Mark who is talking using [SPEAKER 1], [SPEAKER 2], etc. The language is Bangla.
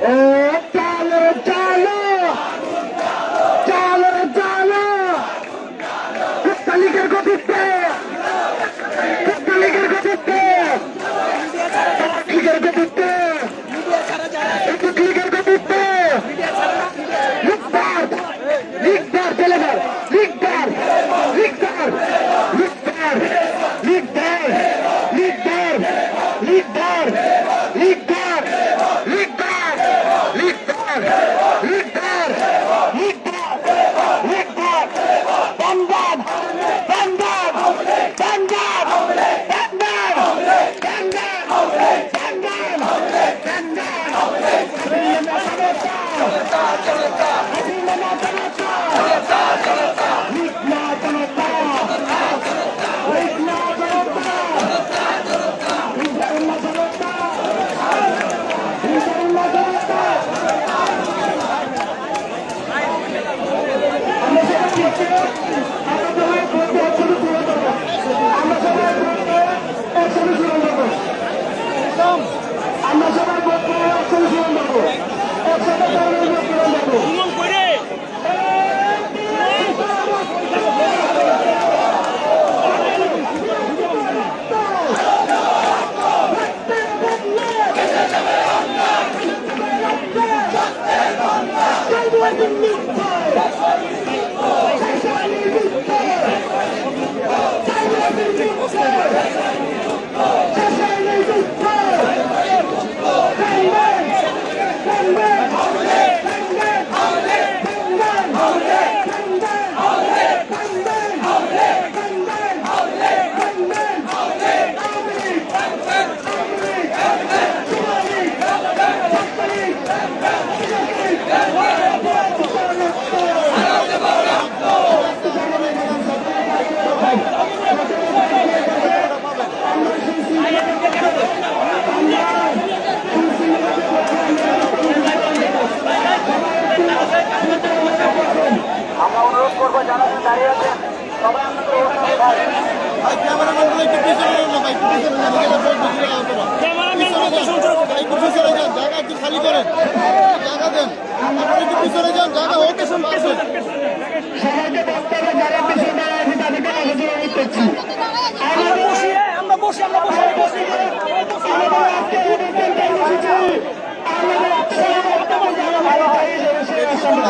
[SPEAKER 1] Oh! লিখবার লিখবার লিখবার লিখবার লিখবার লিখবার লিখবার বান্দার বান্দার বান্দার বান্দার বান্দার বান্দার বান্দার চলতা চলতা চলতা চলতা আমরা
[SPEAKER 2] অনুরোধ করব যারা
[SPEAKER 3] জায়গা একটু খালি করেন।